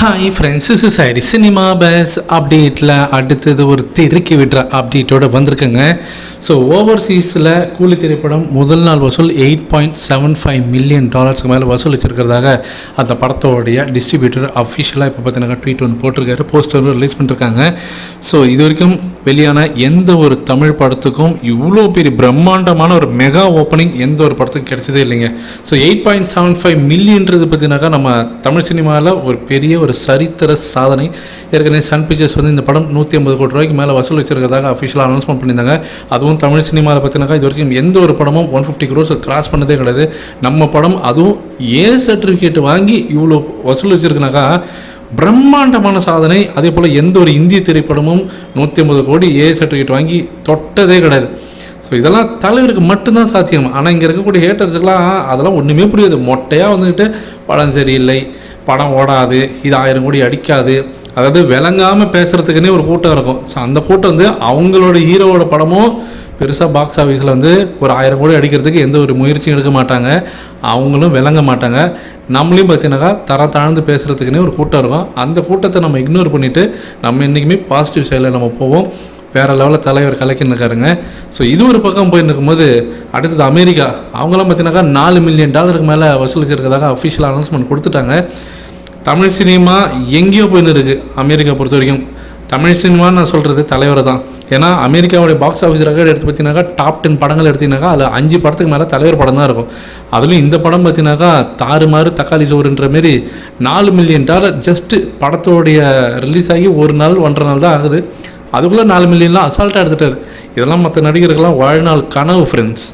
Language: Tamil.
Hi friends is cinema base அப்டேட்டில் அடுத்தது ஒரு திருக்கி விடுற அப்டேட்டோடு வந்திருக்குங்க. ஸோ ஓவர்சீஸில் கூலி திரைப்படம் முதல் நாள் வசூல் eight point seven five million டாலர்ஸ்க்கு மேலே வசூல் வச்சிருக்கிறதாக அந்த படத்தோடைய டிஸ்ட்ரிபியூட்டர் அஃபிஷியலாக இப்போ பார்த்தீங்கன்னா ட்வீட் ஒன்று போட்டிருக்காரு. போஸ்டரும் ரிலீஸ் பண்ணிருக்காங்க. ஸோ இது வரைக்கும் வெளியான எந்த ஒரு தமிழ் படத்துக்கும் இவ்வளோ பெரிய பிரம்மாண்டமான ஒரு மெகா ஓப்பனிங் எந்த ஒரு படத்துக்கும் கிடைச்சதே இல்லைங்க. So eight point seven five மில்லியன்றது பார்த்தீங்கன்னாக்கா நம்ம தமிழ் சினிமாவில் ஒரு பெரிய ஒரு ஒரு சரித்திர சாதனை. ஏற்கனவே சன் பிக்சர்ஸ் வந்து இந்த படம் நூற்றி ஐம்பது கோடி ரூபாய்க்கு மேலே வசூல் வச்சிருக்கிறதாக அஃபிஷியலாக அனௌன்ஸ்மெண்ட் பண்ணியிருந்தாங்க. அதுவும் தமிழ் சினிமாவில் பார்த்தீங்கன்னா இது வரைக்கும் எந்த ஒரு படமும் ஒன் ஃபிஃப்டி க்ரோஸ் கிராஸ் பண்ணதே கிடையாது. நம்ம படம் அதுவும் ஏ சர்டிஃபிகேட் வாங்கி இவ்வளோ வசூல் வச்சிருக்குனாக்கா பிரம்மாண்டமான சாதனை. அதே போல் எந்த ஒரு இந்திய திரைப்படமும் நூற்றி ஐம்பது கோடி ஏ சர்டிஃபிகேட் வாங்கி தொட்டதே கிடையாது. ஸோ இதெல்லாம் தலைவருக்கு மட்டும்தான் சாத்தியம். ஆனால் இங்கே இருக்கக்கூடிய ஹேட்டர்ஸ்லாம் அதெல்லாம் ஒன்றுமே புரியாது. மொட்டையாக வந்துக்கிட்டு படம் சரியில்லை. படம் ஓடாது இது ஆயிரம் கோடி அடிக்காது. அதாவது விளங்காமல் பேசுகிறதுக்குன்னே ஒரு கூட்டம் இருக்கும். ஸோ அந்த கூட்டம் வந்து அவங்களோட ஹீரோவோட படமும் பெருசாக பாக்ஸ் ஆஃபீஸில் வந்து ஒரு ஆயிரம் கோடி அடிக்கிறதுக்கு எந்த ஒரு முயற்சியும் எடுக்க மாட்டாங்க. அவங்களும் விளங்க மாட்டாங்க. நம்மளையும் பார்த்தீங்கன்னாக்கா தர தாழ்ந்து பேசுகிறதுக்குன்னே ஒரு கூட்டம் இருக்கும். அந்த கூட்டத்தை நம்ம இக்னோர் பண்ணிவிட்டு நம்ம என்றைக்குமே பாசிட்டிவ் சைடில் நம்ம போவோம். வேறு லெவலில் தலைவர் கலக்கின்னு இருக்காருங்க. ஸோ இது ஒரு பக்கம் போயின்னு இருக்கும்போது அடுத்தது அமெரிக்கா. அவங்களாம் பார்த்தீங்கன்னாக்கா நாலு மில்லியன் டாலருக்கு மேலே வசூலிச்சிருக்கிறதாக அஃபிஷியல் அனௌன்ஸ்மெண்ட் கொடுத்துட்டாங்க. தமிழ் சினிமா எங்கேயோ போயின்னு இருக்குது அமெரிக்கா பொறுத்த வரைக்கும். தமிழ் சினிமான்னு நான் சொல்கிறது தலைவர் தான். ஏன்னா அமெரிக்காவுடைய பாக்ஸ் ஆஃபீஸ் ரெக்கார்டு எடுத்து பார்த்தீங்கன்னாக்கா டாப் டென் படங்கள் எடுத்தீங்கன்னாக்கா அதில் அஞ்சு படத்துக்கு மேலே தலைவர் படம் தான் இருக்கும். அதுலேயும் இந்த படம் பார்த்தீங்கன்னாக்கா தாறுமாறு தக்காளி சோறுன்ற மாரி நாலு மில்லியன் டாலர் ஜஸ்ட்டு படத்தோடைய ரிலீஸ் ஆகி ஒரு நாள் ஒன்றரை நாள் தான் ஆகுது. அதுக்குள்ளே நாலு மில்லியன்லாம் அசால்ட்டாக எடுத்துட்டார். இதெல்லாம் மற்ற நடிகர்கள்லாம் வாழ்நாள் கனவு ஃப்ரெண்ட்ஸ்